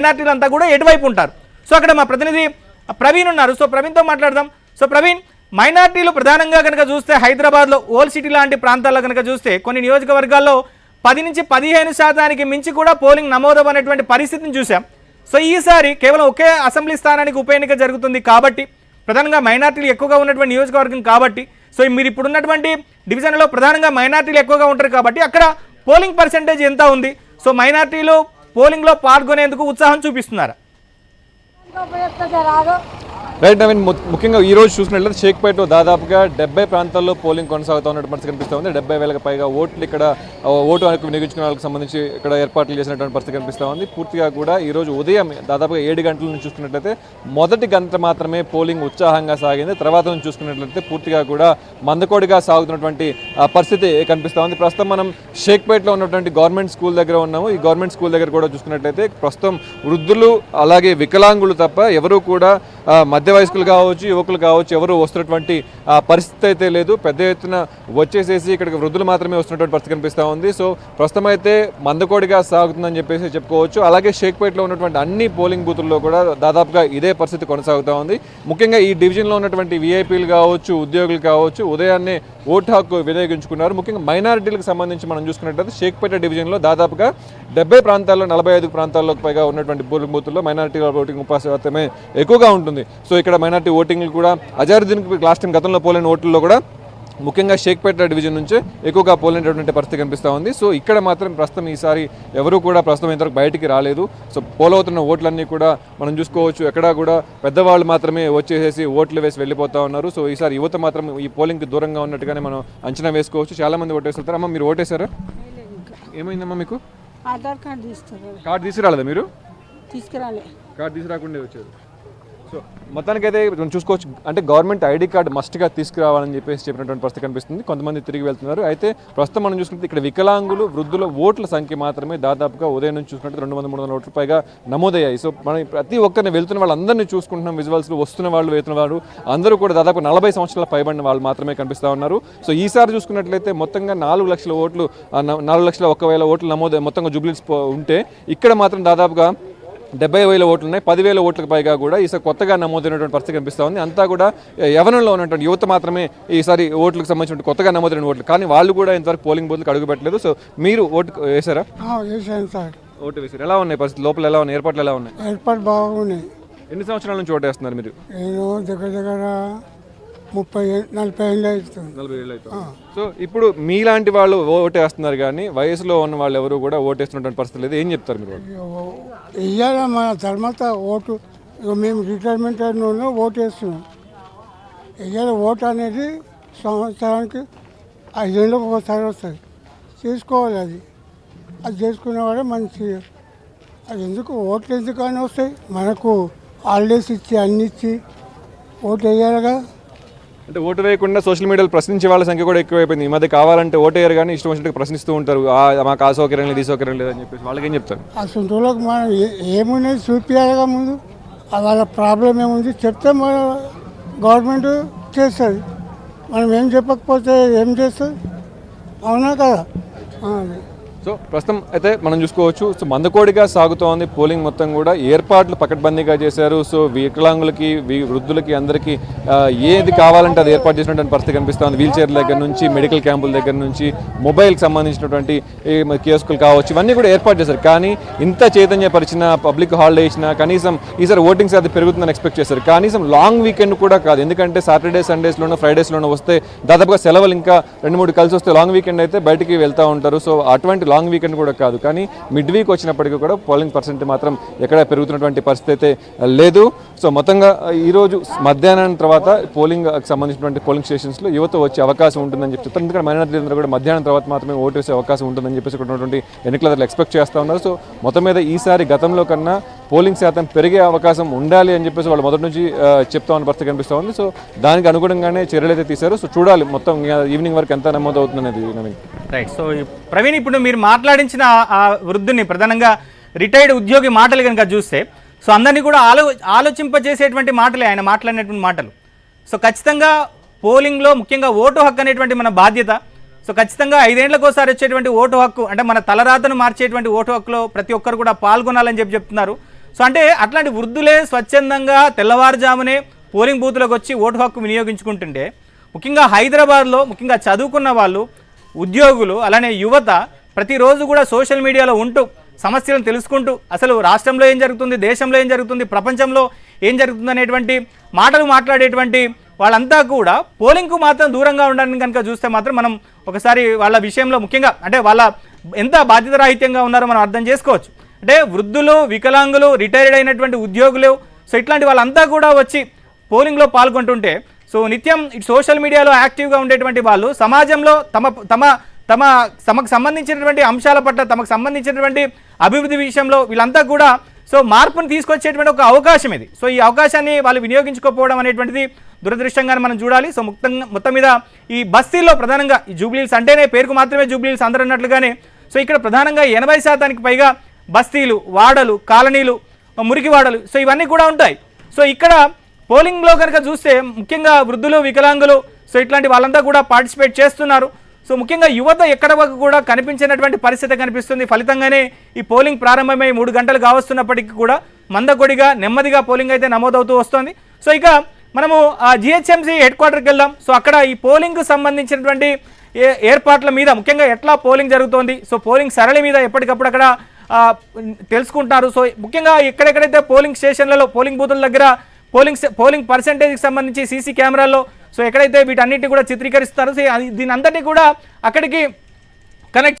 మైనార్టీలు అంతా కూడా ఎటువైపు ఉంటారు? సో అక్కడ మా ప్రతినిధి ప్రవీణ్ ఉన్నారు. సో ప్రవీణ్తో మాట్లాడదాం. సో ప్రవీణ్ మైనార్టీలు ప్రధానంగా కనుక చూస్తే హైదరాబాద్లో ఓల్ సిటీ లాంటి ప్రాంతాల్లో కనుక చూస్తే కొన్ని నియోజకవర్గాల్లో పది నుంచి పదిహేను శాతానికి మించి కూడా పోలింగ్ నమోదవనేటువంటి పరిస్థితిని చూసాం సో ఈసారి కేవలం ఒకే అసెంబ్లీ స్థానానికి ఉప ఎన్నిక జరుగుతుంది కాబట్టి ప్రధానంగా మైనార్టీలు ఎక్కువగా ఉన్నటువంటి నియోజకవర్గం కాబట్టి సో మీరు ఇప్పుడున్నటువంటి డివిజన్లో ప్రధానంగా మైనార్టీలు ఎక్కువగా ఉంటారు కాబట్టి అక్కడ పోలింగ్ పర్సెంటేజ్ ఎంత ఉంది? సో మైనార్టీలు పోలింగ్లో పాల్గొనేందుకు ఉత్సాహం చూపిస్తున్నారు. రైట్ ఐ మీన్ ముఖ్యంగా ఈ రోజు చూసినట్లయితే షేక్పేట దాదాపుగా డెబ్బై ప్రాంతాల్లో పోలింగ్ కొనసాగుతూ ఉన్నట్టు పరిస్థితి కనిపిస్తుంది. డెబ్బై వేలకు పైగా ఓట్లు ఇక్కడ ఓటు హక్కు వినియోగించుకునే వాళ్ళకి సంబంధించి ఇక్కడ ఏర్పాట్లు చేసినటువంటి పరిస్థితి కనిపిస్తూ ఉంది. పూర్తిగా కూడా ఈ రోజు ఉదయం దాదాపుగా ఏడు గంటల నుంచి చూసుకున్నట్లయితే మొదటి గంట మాత్రమే పోలింగ్ ఉత్సాహంగా సాగింది. తర్వాత నుంచి చూసుకున్నట్లయితే పూర్తిగా కూడా మందకోడిగా సాగుతున్నటువంటి పరిస్థితి కనిపిస్తూ ఉంది. ప్రస్తుతం మనం షేక్పేటలో ఉన్నటువంటి గవర్నమెంట్ స్కూల్ దగ్గర ఉన్నాము. ఈ గవర్నమెంట్ స్కూల్ దగ్గర కూడా చూసుకున్నట్లయితే ప్రస్తుతం వృద్ధులు అలాగే వికలాంగులు తప్ప ఎవరు కూడా మధ్య మధ్య వయస్కులు కావచ్చు యువకులు కావచ్చు ఎవరు వస్తున్నటువంటి ఆ, పరిస్థితి అయితే లేదు. పెద్ద ఎత్తున వచ్చేసేసి ఇక్కడికి వృద్ధులు మాత్రమే వస్తున్నటువంటి పరిస్థితి కనిపిస్తూ ఉంది. సో ప్రస్తుతం అయితే మందకోడిగా సాగుతుందని చెప్పేసి చెప్పుకోవచ్చు. అలాగే షేక్పేటలో ఉన్నటువంటి అన్ని పోలింగ్ బూతుల్లో కూడా దాదాపుగా ఇదే పరిస్థితి కొనసాగుతూ ఉంది. ముఖ్యంగా ఈ డివిజన్లో ఉన్నటువంటి విఐపీలు కావచ్చు ఉద్యోగులు కావచ్చు ఉదయాన్నే ఓటు హక్కు వినియోగించుకున్నారు. ముఖ్యంగా మైనారిటీలకు సంబంధించి మనం చూసుకున్నట్లయితే షేక్పేట డివిజన్లో దాదాపుగా డెబ్బై ప్రాంతాల్లో నలభై ఐదు ప్రాంతాల్లోకి పైగా ఉన్నటువంటి పోలింగ్ బూతుల్లో మైనారిటీ ఓటింగ్ శాతమే ఎక్కువగా ఉంటుంది. సో ఇక్కడ మైనారిటీ ఓటింగ్లు కూడా అజారుద్దీన్కి లాస్ట్ టైం గతంలో పోలిన ఓట్లలో కూడా ముఖ్యంగా షేక్పేట డివిజన్ నుంచే ఎక్కువగా పోలినటువంటి పరిస్థితి కనిపిస్తూ ఉంది. సో ఇక్కడ మాత్రం ప్రస్తుతం ఈసారి ఎవరూ కూడా ప్రస్తుతం ఇంతవరకు బయటికి రాలేదు. సో పోలవుతున్న ఓట్లన్నీ కూడా మనం చూసుకోవచ్చు. ఎక్కడా కూడా పెద్దవాళ్ళు మాత్రమే వచ్చేసేసి ఓట్లు వేసి వెళ్ళిపోతా ఉన్నారు. సో ఈసారి యువత మాత్రం ఈ పోలింగ్కి దూరంగా ఉన్నట్టుగానే మనం అంచనా వేసుకోవచ్చు. చాలామంది ఓటేసి వెళ్తారు. అమ్మ మీరు ఓటేశారా ఏమైందమ్మా మీకు? ఆధార్ కార్డు తీస్తారు కార్డు తీసుకురాలేదా మీరు? తీసుకురాలే. కార్డు తీసుకురాకుండా వచ్చారు. సో మొత్తానికైతే మనం చూసుకోవచ్చు. అంటే గవర్నమెంట్ ఐడి కార్డు మస్ట్గా తీసుకురావాలని చెప్పేసి చెప్పినటువంటి పరిస్థితి కనిపిస్తుంది. కొంతమంది తిరిగి వెళ్తున్నారు. అయితే ప్రస్తుతం మనం చూసుకుంటే ఇక్కడ వికలాంగులు వృద్ధుల ఓట్ల సంఖ్య మాత్రమే దాదాపుగా ఉదయం నుంచి చూసుకుంటే రెండు వందల మూడు వందల ఓట్ల పైగా నమోదయ్యాయి. సో మనం ప్రతి ఒక్కరిని వెళ్తున్న వాళ్ళందరినీ చూసుకుంటున్నాం. విజువల్స్లో వస్తున్న వాళ్ళు వెళ్తున్న వాళ్ళు అందరూ కూడా దాదాపు నలభై సంవత్సరాల పైబడిన వాళ్ళు మాత్రమే కనిపిస్తూ ఉన్నారు. సో ఈసారి చూసుకున్నట్లయితే మొత్తంగా నాలుగు లక్షల ఓట్లు నాలుగు లక్షల ఒక్క వేల ఓట్లు నమోదు మొత్తంగా జూబ్లీస్ ఉంటే ఇక్కడ మాత్రం దాదాపుగా డెబ్బై వేల ఓట్లు ఉన్నాయి. పదివేల ఓట్లకు పైగా కూడా ఈసారి కొత్తగా నమోదైనటువంటి పరిస్థితి కనిపిస్తూ ఉంది. అంతా కూడా యవనంలో ఉన్నటువంటి యువత మాత్రమే ఈసారి ఓట్లకు సంబంధించిన కొత్తగా నమోదైన ఓట్లు. కానీ వాళ్ళు కూడా ఇంతవరకు పోలింగ్ బూత్లకు అడుగు పెట్టలేదు. సో మీరు ఓటు వేశారా? వేసాను సార్. ఓటు వేశారు. ఎలా ఉన్నాయి పరిస్థితి లోపల ఎలా ఉన్నాయి? ఏర్పాట్లు ఎలా ఉన్నాయి? ఏర్పాటు బాగున్నాయి. ఎన్ని సంవత్సరాల నుంచి ఓటు వేస్తున్నారు మీరు? నేను దగ్గర దగ్గర ముప్పై నలభై ఏళ్ళు అవుతుంది. నలభై ఏళ్ళు అవుతుంది. సో ఇప్పుడు మీలాంటి వాళ్ళు ఓటు వేస్తున్నారు కానీ వయసులో ఉన్న వాళ్ళు ఎవరు కూడా ఓటు వేస్తున్నటువంటి పరిస్థితి లేదు. ఏం చెప్తారు మీరు ఇవాళ మన ధర్మత ఓటు? మేము రిటైర్మెంట్ అయిన ఓటు వేస్తున్నాం ఇవాళ ఓటు అనేది సంవత్సరానికి ఐదేళ్ళకి ఒకసారి వస్తుంది. చేసుకోవాలి అది. అది చేసుకునేవాడే మంచి. అది ఎందుకు? ఓట్లు ఎందుకు అని వస్తాయి? మనకు హాలిడేస్ ఇచ్చి అన్ని ఇచ్చి ఓటు వేయాలిగా. అంటే ఓటు వేయకుండా సోషల్ మీడియాలో ప్రశ్నించే వాళ్ళ సంఖ్య కూడా ఎక్కువైపోయింది. ఈ మధ్య కావాలంటే ఓటు వేయరు కానీ ఇష్టం వచ్చినట్టు ప్రశ్నిస్తూ ఉంటారు. మాకు ఆ సౌకర్యం లేదు ఈ సౌకర్యం లేదు అని చెప్పేసి వాళ్ళకి ఏం చెప్తారు? ఆ సొంతలోకి మనం ఏమున్నది చూపించాలిగా ముందు. వాళ్ళ ప్రాబ్లం ఏముంది? చెప్తే మన గవర్నమెంట్ చేస్తుంది. మనం ఏం చెప్పకపోతే ఏం చేస్తుంది? అవునా కదా? సో ప్రస్తుతం అయితే మనం చూసుకోవచ్చు. సో మందకోడిగా సాగుతోంది. పోలింగ్ మొత్తం కూడా ఏర్పాట్లు పకడ్బందీగా చేశారు. సో వికలాంగులకి వృద్ధులకి అందరికీ ఏది కావాలంటే అది ఏర్పాటు చేసినటువంటి పరిస్థితి కనిపిస్తుంది. వీల్ చైర్ల దగ్గర నుంచి మెడికల్ క్యాంపుల దగ్గర నుంచి మొబైల్కి సంబంధించినటువంటి ఈ కియోస్కులు కావచ్చు ఇవన్నీ కూడా ఏర్పాటు చేశారు. కానీ ఇంత చైతన్యపరిచిన పబ్లిక్ హాలిడే ఇచ్చినా కనీసం ఈసారి ఓటింగ్ శాతం పెరుగుతుందని ఎక్స్పెక్ట్ చేశారు. కనీసం లాంగ్ వీకెండ్ కూడా కాదు. ఎందుకంటే సాటర్డే సండేస్లోనూ ఫ్రైడేస్లోనూ వస్తే దాదాపుగా సెలవులు ఇంకా రెండు మూడు కలిసి వస్తే లాంగ్ వీకెండ్ అయితే బయటికి వెళ్తూ ఉంటారు. సో అటువంటి లాంగ్ వీకెండ్ కూడా కాదు. కానీ మిడ్ వీక్ వచ్చినప్పటికీ కూడా పోలింగ్ పర్సెంట్ మాత్రం ఎక్కడ పెరుగుతున్నటువంటి పరిస్థితి అయితే లేదు. సో మొత్తంగా ఈరోజు మధ్యాహ్నం తర్వాత పోలింగ్ సంబంధించినటువంటి పోలింగ్ స్టేషన్స్లో యువత వచ్చే అవకాశం ఉంటుందని చెప్పి చెప్తారు ఎందుకంటే మైనార్టీలందరూ కూడా మధ్యాహ్నం తర్వాత మాత్రమే ఓటు వేసే అవకాశం ఉంటుందని చెప్పేసి ఉన్నటువంటి ఎన్నికలందరూ ఎక్స్పెక్ట్ చేస్తూ ఉన్నారు. సో మొత్తం మీద ఈసారి గతంలో కన్నా పోలింగ్ శాతం పెరిగే అవకాశం ఉండాలి అని చెప్పేసి వాళ్ళు మొదటి నుంచి చెప్తా ఉన్న పరిస్థితి కనిపిస్తూ ఉంది. సో దానికి అనుగుణంగానే చర్యలు అయితే తీశారు. సో చూడాలి మొత్తం ఈవినింగ్ వరకు ఎంత నమోదవుతుంది అనేది నవీన్. రైట్ సో ప్రవీణ్ ఇప్పుడు మీరు మాట్లాడించిన ఆ- వృద్ధుని ప్రధానంగా రిటైర్డ్ ఉద్యోగి మాటలు కనుక చూస్తే సో అందరినీ కూడా ఆలో ఆలోచింపజేసేటువంటి మాటలే ఆయన మాట్లాడినటువంటి మాటలు. సో ఖచ్చితంగా పోలింగ్లో ముఖ్యంగా ఓటు హక్కు అనేటువంటి మన బాధ్యత. సో ఖచ్చితంగా ఐదేళ్ళకోసారి వచ్చేటువంటి ఓటు హక్కు అంటే మన తలరాతను మార్చేటువంటి ఓటు హక్కులో ప్రతి ఒక్కరు కూడా పాల్గొనాలని చెప్పి చెప్తున్నారు. సో అంటే అట్లాంటి వృద్ధులే స్వచ్ఛందంగా తెల్లవారుజామునే పోలింగ్ బూత్లోకి వచ్చి ఓటు హక్కు వినియోగించుకుంటుంటే ముఖ్యంగా హైదరాబాద్లో ముఖ్యంగా చదువుకున్న వాళ్ళు ఉద్యోగులు అలానే యువత ప్రతిరోజు కూడా సోషల్ మీడియాలో ఉంటూ సమస్యలను తెలుసుకుంటూ అసలు రాష్ట్రంలో ఏం జరుగుతుంది దేశంలో ఏం జరుగుతుంది ప్రపంచంలో ఏం జరుగుతుంది అనేటువంటి మాటలు మాట్లాడేటువంటి వాళ్ళంతా కూడా పోలింగ్కు మాత్రం దూరంగా ఉండడానికి కనుక చూస్తే మాత్రం మనం ఒకసారి వాళ్ళ విషయంలో ముఖ్యంగా అంటే వాళ్ళ ఎంత బాధ్యతరాహిత్యంగా ఉన్నారో మనం అర్థం చేసుకోవచ్చు. అంటే వృద్ధులు వికలాంగులు రిటైర్డ్ అయినటువంటి ఉద్యోగులు సో ఇట్లాంటి వాళ్ళంతా కూడా వచ్చి పోలింగ్లో పాల్గొంటుంటే సో నిత్యం ఇటు సోషల్ మీడియాలో యాక్టివ్గా ఉండేటువంటి వాళ్ళు సమాజంలో తమ తమ తమ తమకు సంబంధించినటువంటి అంశాల పట్ల తమకు సంబంధించినటువంటి అభివృద్ధి విషయంలో వీళ్ళంతా కూడా సో మార్పును తీసుకొచ్చేటువంటి ఒక అవకాశం ఇది. సో ఈ అవకాశాన్ని వాళ్ళు వినియోగించుకోకపోవడం అనేటువంటిది దురదృష్టంగానే మనం చూడాలి. సో మొత్తం మొత్తం మీద ఈ బస్తీల్లో ప్రధానంగా ఈ జూబ్లీల్స్ అంటేనే పేరుకు మాత్రమే జూబ్లీల్స్ అందరూ అన్నట్లుగానే సో ఇక్కడ ప్రధానంగా ఎనభై శాతానికి పైగా బస్తీలు వాడలు కాలనీలు మురికి వాడలు సో ఇవన్నీ కూడా ఉంటాయి. సో ఇక్కడ పోలింగ్లో కనుక చూస్తే ముఖ్యంగా వృద్ధులు వికలాంగులు సో ఇట్లాంటి వాళ్ళంతా కూడా పార్టిసిపేట్ చేస్తున్నారు. సో ముఖ్యంగా యువత ఎక్కడ వరకు కూడా కనిపించినటువంటి పరిస్థితి కనిపిస్తుంది. ఫలితంగానే ఈ పోలింగ్ ప్రారంభమై మూడు గంటలు కావస్తున్నప్పటికీ కూడా మందకొడిగా నెమ్మదిగా పోలింగ్ అయితే నమోదవుతూ వస్తుంది. సో ఇక మనము ఆ జిహెచ్ఎంసీ హెడ్ క్వార్టర్కి వెళ్దాం. సో అక్కడ ఈ పోలింగ్కు సంబంధించినటువంటి ఏ- ఏర్పాట్ల మీద ముఖ్యంగా ఎట్లా పోలింగ్ జరుగుతోంది? సో పోలింగ్ సరళి మీద ఎప్పటికప్పుడు అక్కడ తెలుసుకుంటున్నారు. సో ముఖ్యంగా ఎక్కడెక్కడైతే పోలింగ్ స్టేషన్లలో పోలింగ్ బూతుల దగ్గర పోలింగ్ పోలింగ్ పర్సంటేజ్కి సంబంధించి సీసీ కెమెరాల్లో సో ఎక్కడైతే వీటన్నిటిని కూడా చిత్రీకరిస్తారు సో అది- దీని అంతటి కూడా అక్కడికి కనెక్ట్